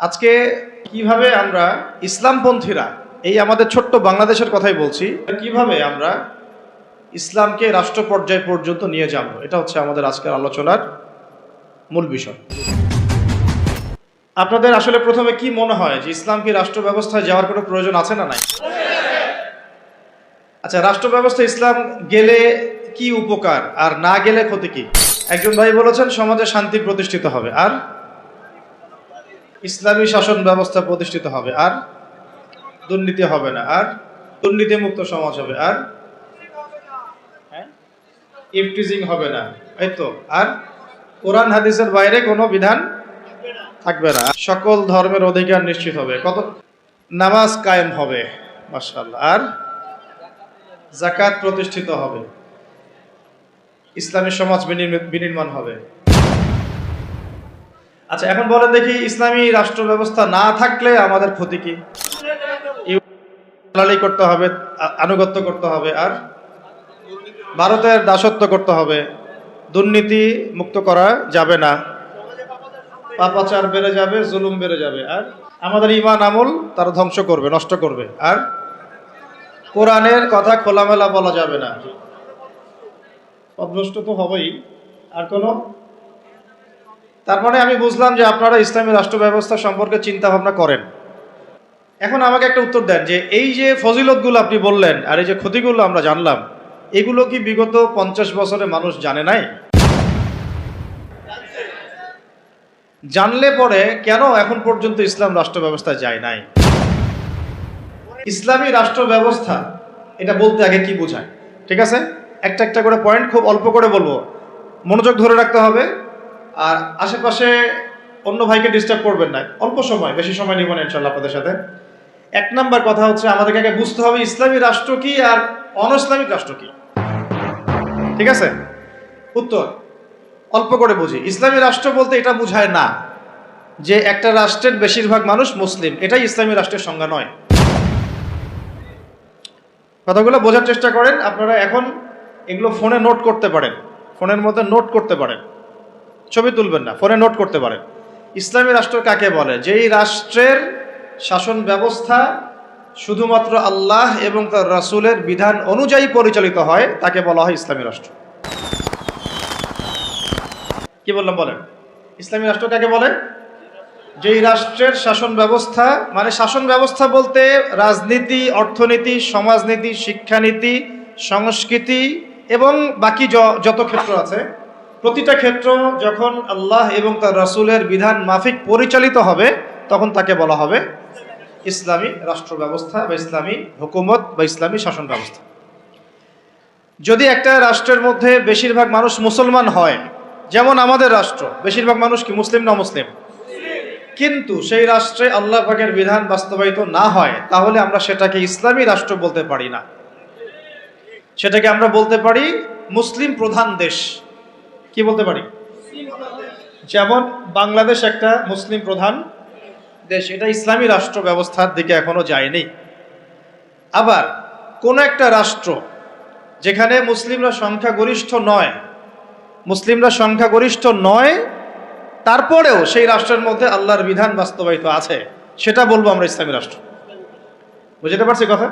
আজকে কীভাবে আমরা ইসলামপন্থীরা, এই আমাদের ছোট্ট বাংলাদেশের কথাই বলছি, কীভাবে আমরা ইসলামকে রাষ্ট্র পর্যায় পর্যন্ত নিয়ে যাব, এটা হচ্ছে আমাদের আজকের আলোচনার মূল বিষয়। আপনাদের আসলে প্রথমে কি মনে হয় যে ইসলাম কি রাষ্ট্র ব্যবস্থায় যাওয়ার কোনো প্রয়োজন আছে না নাই? আচ্ছা রাষ্ট্র ব্যবস্থা ইসলাম গেলে কি উপকার, আর না গেলে ক্ষতি কি? একজন ভাই বলেছেন, সমাজে শান্তি প্রতিষ্ঠিত হবে, আর? ইসলামী শাসন ব্যবস্থা প্রতিষ্ঠিত হবে, আর দুর্নীতি হবে না, আর দুর্নীতি মুক্ত সমাজ হবে, আর ইফটিজিং হবে না, এই তো, আর কোরআন হাদিসের বাইরে কোনো বিধান থাকবে না সকল ধর্মের অধিকার নিশ্চিত হবে, কত নামাজ কায়েম হবে, মাশাআল্লাহ, আর জাকাত প্রতিষ্ঠিত হবে, ইসলামী সমাজ বিনির্মাণ হবে। আচ্ছা এখন বলেন দেখি ইসলামী রাষ্ট্র ব্যবস্থা না থাকলে আমাদের ক্ষতি কি? করতে হবে আনুগত্য করতে হবে, আর ভারতের দাসত্ব করতে হবে। দুর্নীতি মুক্ত করা যাবে না। পাপাচার বেড়ে যাবে, জুলুম বেড়ে যাবে, আর আমাদের ইমান আমল তারা ধ্বংস করবে, নষ্ট করবে, আর কোরআনের কথা খোলামেলা বলা যাবে না। অভ্রষ্ট তো হবেই, আর কোনো তার মানে আমি বুঝলাম যে আপনারা ইসলামী রাষ্ট্র ব্যবস্থা সম্পর্কে চিন্তা ভাবনা করেন। এখন আমাকে একটা উত্তর দেন যে এই যে ফজিলতগুলো আপনি বললেন আর এই যে ক্ষতিগুলো আমরা জানলাম, এগুলো কি বিগত পঞ্চাশ বছরে মানুষ জানে নাই? জানলে পরে কেন এখন পর্যন্ত ইসলাম রাষ্ট্র ব্যবস্থা যায় নাই? ইসলামী রাষ্ট্র ব্যবস্থা এটা বলতে আগে কি বোঝায়? ঠিক আছে? একটা একটা করে পয়েন্ট খুব অল্প করে বলব। মনোযোগ ধরে রাখতে হবে। আর আশেপাশে অন্য ভাইকে ডিস্টার্ব করবেন না। অল্প সময়, বেশি সময় নিব না ইনশাল্লাহ আপনাদের সাথে। এক নাম্বার কথা হচ্ছে, আমাদেরকে আগে বুঝতে হবে ইসলামী রাষ্ট্র কি আর অন ইসলামিক রাষ্ট্র কি। ঠিক আছে? উত্তর, অল্প করে বুঝি। ইসলামী রাষ্ট্র বলতে এটা বোঝায় না যে একটা রাষ্ট্রের বেশিরভাগ মানুষ মুসলিম। এটাই ইসলামী রাষ্ট্রের সংজ্ঞা নয়। কথাগুলো বোঝার চেষ্টা করেন, আপনারা এখন এগুলো ফোনে নোট করতে পারেন। ফোনের মধ্যে নোট করতে পারেন। ছবি তুলবেন না, ফোনে নোট করতে পারেন। ইসলামী রাষ্ট্র কাকে বলে? যেই রাষ্ট্রের শাসন ব্যবস্থা শুধুমাত্র আল্লাহ এবং তার রাসূলের বিধান অনুযায়ী পরিচালিত হয়, তাকে বলা হয় ইসলামী রাষ্ট্র। কি বললাম বলেন? ইসলামী রাষ্ট্র কাকে বলে? যেই রাষ্ট্রের শাসন ব্যবস্থা মানে শাসন ব্যবস্থা বলতে রাজনীতি, অর্থনীতি, সমাজনীতি, শিক্ষানীতি, সংস্কৃতি এবং বাকি যত ক্ষেত্র আছে প্রতিটা ক্ষেত্র যখন আল্লাহ এবং তার রাসূলের বিধান মাফিক পরিচালিত হবে, তখন তাকে বলা হবে ইসলামী রাষ্ট্র ব্যবস্থা বা ইসলামী হুকুমত বা ইসলামী শাসন ব্যবস্থা যদি একটা রাষ্ট্রের মধ্যে বেশিরভাগ মানুষ মুসলমান হয়, যেমন আমাদের রাষ্ট্র, বেশিরভাগ মানুষ কি মুসলিম না মুসলিম কিন্তু সেই রাষ্ট্রে আল্লাহ পাকের বিধান বাস্তবায়িত না হয়, তাহলে আমরা সেটাকে ইসলামী রাষ্ট্র বলতে পারি না। সেটাকে আমরা বলতে পারি মুসলিম প্রধান দেশ। কি বলতে পারি? যেমন বাংলাদেশ একটা মুসলিম প্রধান দেশ, এটা ইসলামী রাষ্ট্র ব্যবস্থার দিকে এখনও যায়নি। আবার কোন একটা রাষ্ট্র যেখানে মুসলিমরা সংখ্যাগরিষ্ঠ নয়, মুসলিমরা সংখ্যাগরিষ্ঠ নয়, তারপরেও সেই রাষ্ট্রের মধ্যে আল্লাহর বিধান বাস্তবায়িত আছে, সেটা বলব আমরা ইসলামী রাষ্ট্র। বুঝতে পারছি কথা?